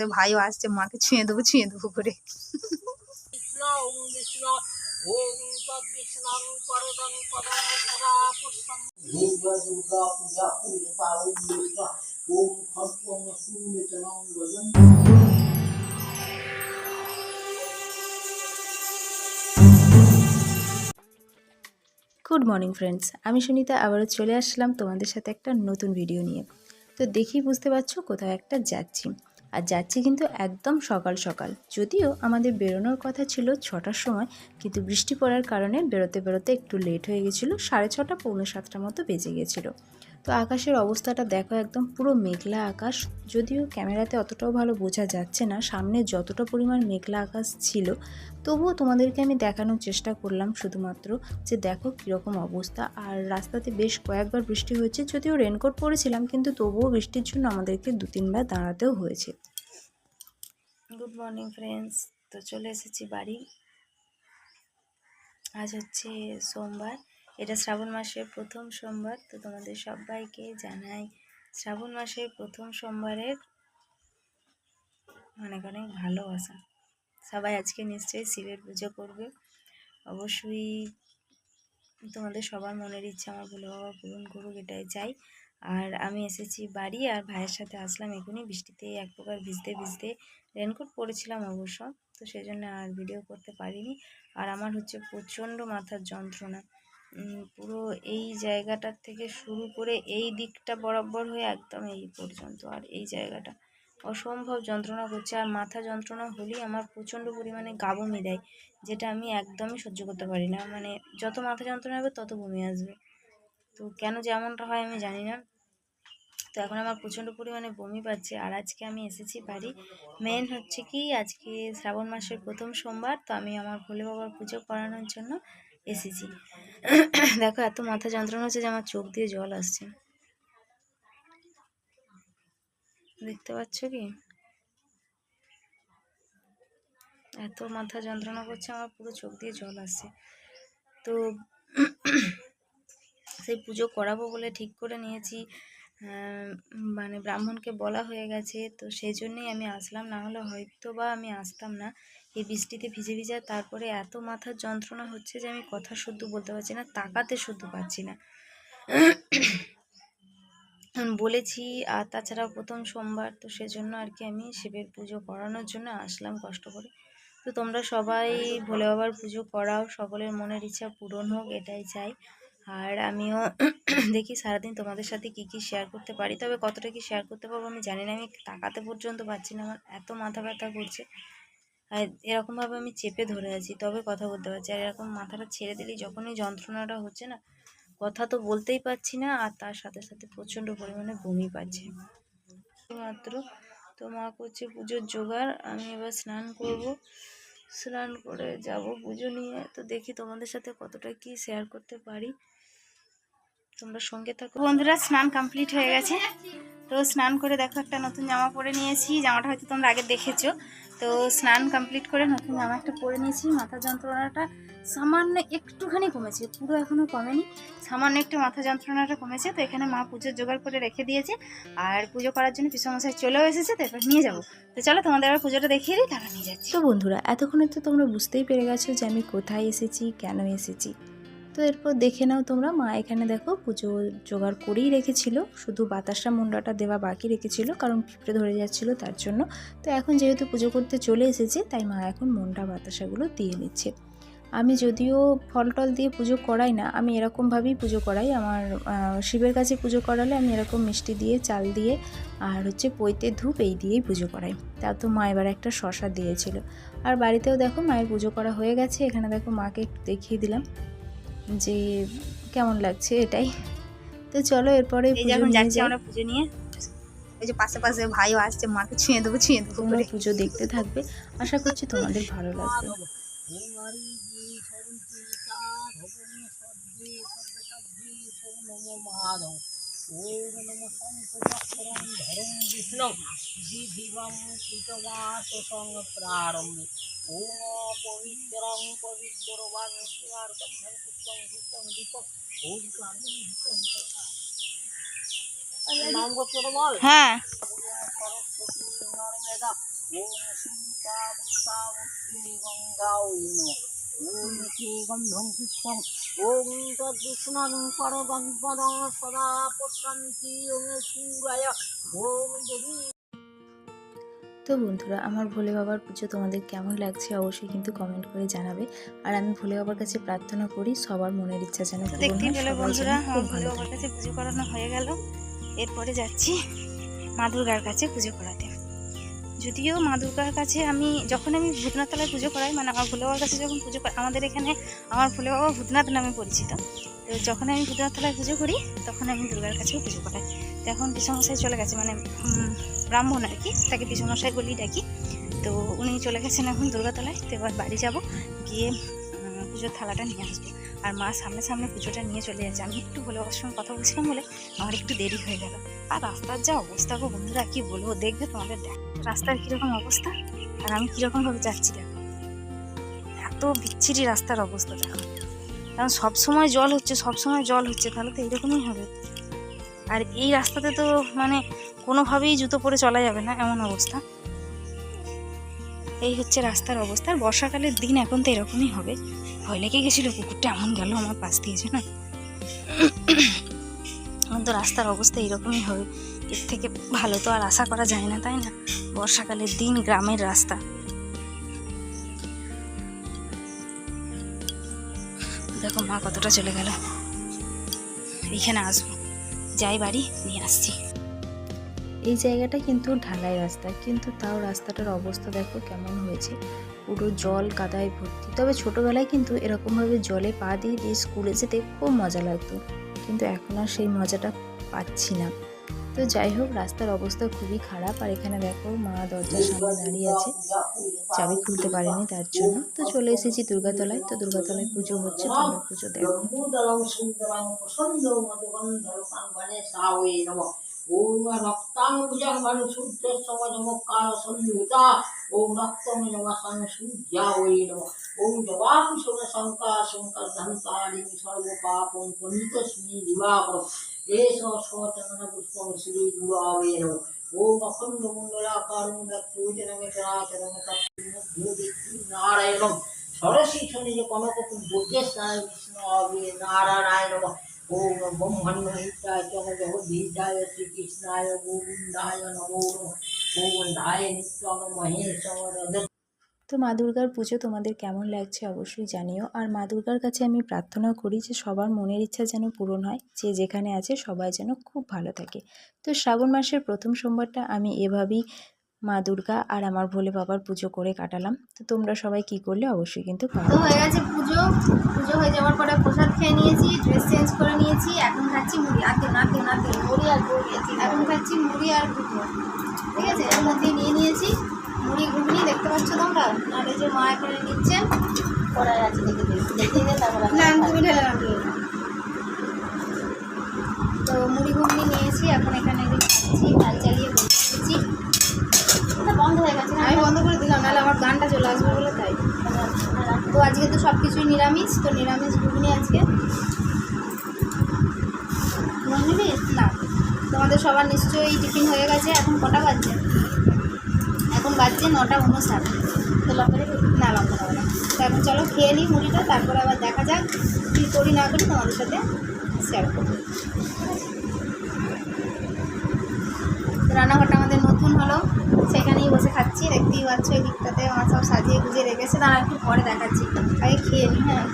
ভাইও আসছে মাকে ছুঁয়ে দেবো ছুঁয়ে দেবো করে গুড মর্নিং ফ্রেন্ডস আমি সুনিতা আবারও চলে আসলাম তোমাদের সাথে একটা নতুন ভিডিও নিয়ে। তো দেখি বুঝতে পারছ কোথাও একটা যাচ্ছি। আর যাচ্ছি কিন্তু একদম সকাল সকাল। যদিও আমাদের বেরোনোর কথা ছিল ছটার সময়, কিন্তু বৃষ্টি পড়ার কারণে বেরোতে বেরোতে একটু লেট হয়ে গেছিল, সাড়ে ছটা, পৌনে সাতটার মতো বেজে গেছিল। তো আকাশের অবস্থাটা দেখো একদম পুরো মেঘলা আকাশ। যদিও ক্যামেরাতে অতটাও ভালো বোঝা যাচ্ছে না, সামনে যতটা পরিমাণ মেঘলা আকাশ ছিল, তবুও তোমাদেরকে আমি দেখানোর চেষ্টা করলাম শুধুমাত্র যে দেখো কীরকম অবস্থা। আর রাস্তাতে বেশ কয়েকবার বৃষ্টি হয়েছে, যদিও রেনকোট পরেছিলাম, কিন্তু তবুও বৃষ্টির জন্য আমাদেরকে দু তিনবার দাঁড়াতেও হয়েছে। গুড মর্নিং ফ্রেন্ডস তো চলে এসেছি বাড়ি। আজ হচ্ছে সোমবার এটা শ্রাবণ মাসের প্রথম সোমবার, তো তোমাদের সবাইকে জানাই শ্রাবণ মাসের প্রথম সোমবারের অনেক অনেক ভালোবাসা। সবাই আজকে নিশ্চয়ই শিবের পুজো করবে। অবশ্যই তোমাদের সবার মনের ইচ্ছা আমার ভোলে বাবা পূরণ করুক, এটাই চাই। আর আমি এসেছি বাড়ি আর ভাইয়ের সাথে আসলাম এখনই, বৃষ্টিতে এক প্রকার ভিজতে ভিজতে রেনকোট পরেছিলাম অবশ্য, তো সেই জন্য আর ভিডিও করতে পারিনি। আর আমার হচ্ছে প্রচণ্ড মাথার যন্ত্রণা। পুরো এই জায়গাটার থেকে শুরু করে এই দিকটা বরাবর হয়ে একদম এই পর্যন্ত। আর এই জায়গাটা অসম্ভব যন্ত্রণা করছে। আর মাথা যন্ত্রণা হলেই আমার প্রচণ্ড পরিমাণে গা বমি দেয়, যেটা আমি একদমই সহ্য করতে পারি না। মানে যত মাথা যন্ত্রণা হবে, তত বমি আসবে। তো কেন যে এমনটা হয় আমি জানি না। তো এখন আমার প্রচণ্ড পরিমাণে বমি পাচ্ছে। আর আজকে আমি এসেছি বাড়ি। মেন হচ্ছে কি, আজকে শ্রাবণ মাসের প্রথম সোমবার, তো আমি আমার ভোলে বাবার পুজো করানোর জন্য এসেছি। দেখো, এত মাথা যন্ত্রণা হচ্ছে যে আমার চোখ দিয়ে জল আসছে। দেখতে পাচ্ছ কি? এত মাথা যন্ত্রণা করছে, আমার পুরো চোখ দিয়ে জল আসছে। তো সেই পুজো করাবো বলে ঠিক করে নিয়েছি। মানে ব্রাহ্মণকে বলা হয়ে গেছে, তো সেই জন্যই আমি আসলাম। না হলে হয়তো বা আমি আসতাম না। এই বৃষ্টিতে ভিজে ভিজে তারপরে এত মাথার যন্ত্রণা হচ্ছে যে আমি কথা শুদ্ধ বলতে পারছি না, তাকাতে শুদ্ধ পাচ্ছি না। বলেছি, আর তাছাড়া প্রথম সোমবার, তো সেজন্য আর কি আমি শিবের পুজো করানোর জন্য আসলাম কষ্ট করে। তো তোমরা সবাই ভোলে বাবার পুজো করাও, সকলের মনের ইচ্ছা পূরণ হোক, এটাই চাই। আর আমিও দেখি সারাদিন তোমাদের সাথে কি কি শেয়ার করতে পারি, তবে কতটা কি শেয়ার করতে পারব আমি জানি না, আমি তাকাতে পর্যন্ত পারছি না, আমার এত মাথা ব্যথা করছে। আর এরকমভাবে আমি চেপে ধরে আছি, তবে কথা বলতে পারছি আর এরকম মাথাটা ছেড়ে দিলেই যখনই যন্ত্রণাটা হচ্ছে না, কথা তো বলতেই পারছি না, আর তার সাথে সাথে প্রচণ্ড পরিমাণে বমি পাচ্ছে। মাত্র তো মা করছে পুজোর জোগাড়, আমি এবার স্নান করব। স্নান করে যাব পুজো নিয়ে, তো দেখি তোমাদের সাথে কতটা কি শেয়ার করতে পারি। তোমরা সঙ্গে থাকো। বন্ধুরা, স্নান কমপ্লিট হয়ে গেছে। তো স্নান করে দেখো একটা নতুন জামা পরে নিয়েছি। জামাটা হয়তো তোমরা আগে দেখেছ। তো স্নান কমপ্লিট করে নতুন জামা একটা পরে নিয়েছি। মাথা যন্ত্রণাটা সামান্য একটুখানি কমেছে, পুরো এখনও কমেনি। সামান্য একটু মাথা যন্ত্রণাটা কমেছে, তো এখানে মা পুজোর জোগাড় করে রেখে দিয়েছে। আর পুজো করার জন্য পিসমশাই চলেও এসেছে, তো এবার নিয়ে যাব। তো চলো, তোমাদের আবার পুজোটা দেখিয়ে দিই তারা নিয়ে যাচ্ছি। তো বন্ধুরা, এতক্ষণে তো তোমরা বুঝতেই পেরে গেছো যে আমি কোথায় এসেছি, কেন এসেছি। তো এরপর দেখে নাও তোমরা। মা এখানে দেখো পুজো জোগাড় করেই রেখেছিল। শুধু বাতাসা মুন্ডাটা দেওয়া বাকি রেখেছিল, কারণ পিঁপড়ে ধরে যাচ্ছিল তার জন্য। তো এখন যেহেতু পুজো করতে চলে এসেছে, তাই মা এখন মুন্ডা বাতাসাগুলো দিয়ে নিচ্ছে। আমি যদিও ফল টল দিয়ে পুজো করাই না, আমি এরকমভাবেই পুজো করাই। আমার শিবের কাছে পুজো করালে আমি এরকম মিষ্টি দিয়ে, চাল দিয়ে আর হচ্ছে পৈতে ধূপ এই দিয়েই পুজো করাই। তা তো মা এবার একটা শশা দিয়েছিল। আর বাড়িতেও দেখো মায়ের পুজো করা হয়ে গেছে। এখানে দেখো মাকে একটু দেখিয়ে দিলাম। যে কেমন লাগছে এটাই। তো চলো এরপরে এই যখন যাচ্ছি আমরা পুজো নিয়ে। ওই যে পাশে পাশে ভাইও আসছে মাকে ছুঁয়ে দেবো ছুঁয়ে দেবো তোমরা পুজো দেখতে থাকবে। আশা করছি তোমাদের ভালো লাগবে। ওম নমো বিষ্ণু। ওম পবিত্রং দীপক ওম ক্লান্তি নাম বল হ্যাঁ সরস্বতী নর্মেদা ওম সিন্ধুকা বুদ্ধামুদ্রি গঙ্গা ওম ওম কে গন্ধং পুষ্পং ওম তদ্বিষ্ণাং পরদং সদা প্রশান্তি ওম সূরায় ওম দেবী তো বন্ধুরা আমার ভোলে বাবার পুজো তোমাদের কেমন লাগছে অবশ্যই কিন্তু কমেন্ট করে জানাবে। আর আমি ভোলে বাবার কাছে প্রার্থনা করি সবার মনের ইচ্ছা যেন তো পূরণ দেখতেই হয়, পেলে বন্ধুরা আমার ভালো বাবার কাছে পুজো করানো হয়ে গেল। এরপরে যাচ্ছি মা দুর্গার কাছে পুজো করাতে। যদিও মা দুর্গার কাছে আমি যখন আমি ভূতনাথ তলায় পুজো করাই মানে আমার ভোলে বাবার কাছে যখন পুজো করাই আমাদের এখানে আমার ভোলে বাবা ভূতনাথ নামে পরিচিত। তো যখন আমি ভূতনাথ তলায় পুজো করি তখন আমি দুর্গার কাছেও পুজো করাই। তো এখন পিসমশাই চলে গেছে মানে ব্রাহ্মণ আর কি, তাকে পিসমশাই বলি ডাকি। তো উনি চলে গেছেন এখন দুর্গাতলায়, তো এবার বাড়ি যাব, গিয়ে পুজোর থালাটা নিয়ে আসব। আর মা সামনে সামনে পুজোটা নিয়ে চলে যাচ্ছে। আমি একটু ভোলে ওর সঙ্গে কথা বলছিলাম বলে আমার একটু দেরি হয়ে গেল। আর রাস্তার যা অবস্থা গো বন্ধুরা, কি বলব? দেখবে তোমাদের দেখ, রাস্তার কীরকম অবস্থা? আর আমি কীরকমভাবে যাচ্ছি দেখো। এত বিচ্ছিরি রাস্তার অবস্থা দেখো। কারণ সব সময় জল হচ্ছে সব সময় জল হচ্ছে, তাহলে তো এরকমই হবে। আর এই রাস্তাতে তো মানে কোনোভাবেই জুতো পরে চলা যাবে না, এমন অবস্থা। এই হচ্ছে রাস্তার অবস্থা। আর বর্ষাকালের দিন এখন তো এরকমই হবে। ভয় লেগে গেছিল কুকুরটা এমন গেল, আমার পাশ দিয়েছে না এখন তো রাস্তার অবস্থা এরকমই হবে। এর থেকে ভালো তো আর আশা করা যায় না, তাই না? বর্ষাকালের দিন গ্রামের রাস্তা। দেখো মা কতটা চলে গেল। এইখানে আসব। যাই বাড়ি, নিয়ে আসছি। এই জায়গাটা কিন্তু ঢালাই রাস্তা, কিন্তু তাও রাস্তাটার অবস্থা দেখো কেমন হয়েছে। পুরো জল কাদায় ভর্তি। তবে ছোটোবেলায় কিন্তু এরকমভাবে জলে পা দিয়ে দিয়ে স্কুলে যেতে খুব মজা লাগতো। কিন্তু এখন আর সেই মজাটা পাচ্ছি না। তো যাই হোক, রাস্তার অবস্থা খুবই খারাপ। আর এখানে দেখো, মা দরজার সামনে দাঁড়িয়ে আছে। চাবি খুলতে পারেনি তার জন্য। তো চলে এসেছি দুর্গাতলায়। তো দুর্গাতলায় পুজো হচ্ছে, তোমরা পুজো দেখো। ওম সচন্দন পুষ্পং শ্রী গুরাবে নমঃ ওম অখণ্ড মণ্ডলাকারং দত্তোজনং চরাচরং তৎমধ্যে নারায়ণং সরস্বী শনি যে কনক দুর্গেশ নারায়ণ কৃষ্ণ অবে নারায়ণ নমঃ ওম ব্রহ্মণ্য হিতায় জগ জগদ্ধিতায় শ্রীকৃষ্ণায় তো মা দুর্গার পুজো তোমাদের কেমন লাগছে অবশ্যই জানিও। আর মা দুর্গার কাছে আমি প্রার্থনা করি যে সবার মনের ইচ্ছা যেন পূরণ হয়, যে যেখানে আছে সবাই যেন খুব ভালো থাকে। তো শ্রাবণ মাসের প্রথম সোমবারটা আমি এভাবেই মা দুর্গা আর আমার ভোলে বাবার পুজো করে কাটালাম। তো তোমরা সবাই কি করলে অবশ্যই কিন্তু তো হয়ে গেছে পুজো। পুজো হয়ে যাওয়ার পরে প্রসাদ খেয়ে নিয়েছি ড্রেস চেঞ্জ করে নিয়েছি, এখন খাচ্ছি মুড়ি। আতে নাতে নাতে মুড়ি আর এখন খাচ্ছি মুড়ি আর ঠিক আছে? এর মধ্যেই নিয়ে নিয়েছি। মুড়ি ঘুগনি দেখতে পাচ্ছ তোমরা? আর এই যে মা এখানে নিচ্ছে করাই আছে দেখে দেখে দেখে তারপর। তো মুড়ি ঘুগনি নিয়েছি এখন এখানে খাচ্ছি হাল চালিয়ে বসেছি বন্ধ হয়ে গেছে আমি বন্ধ করে দিলাম নাহলে আমার গানটা চলে আসবে বলে তাই। তো আজকে তো সব কিছুই নিরামিষ তো নিরামিষ ঘুগনি আজকে। না। তোমাদের সবার নিশ্চয়ই টিফিন হয়ে গেছে এখন কটা বাজছে? এখন বাজছে নটা উনষাট। তো দেবে? না লঙ্কা দেবে না। তো এখন চলো খেয়ে নিই মুড়িটা, তারপরে আবার দেখা যাক কী করি, না করি তোমাদের সাথে শেয়ার করব। রান্নাঘরটা আমাদের নতুন হলো, সেখানেই বসে খাচ্ছি, দেখতেই পাচ্ছ এই দিকটাতে আমার সব সাজিয়ে গুজিয়ে রেখেছে। তারা একটু পরে দেখাচ্ছি। আগে খেয়ে নিই হ্যাঁ।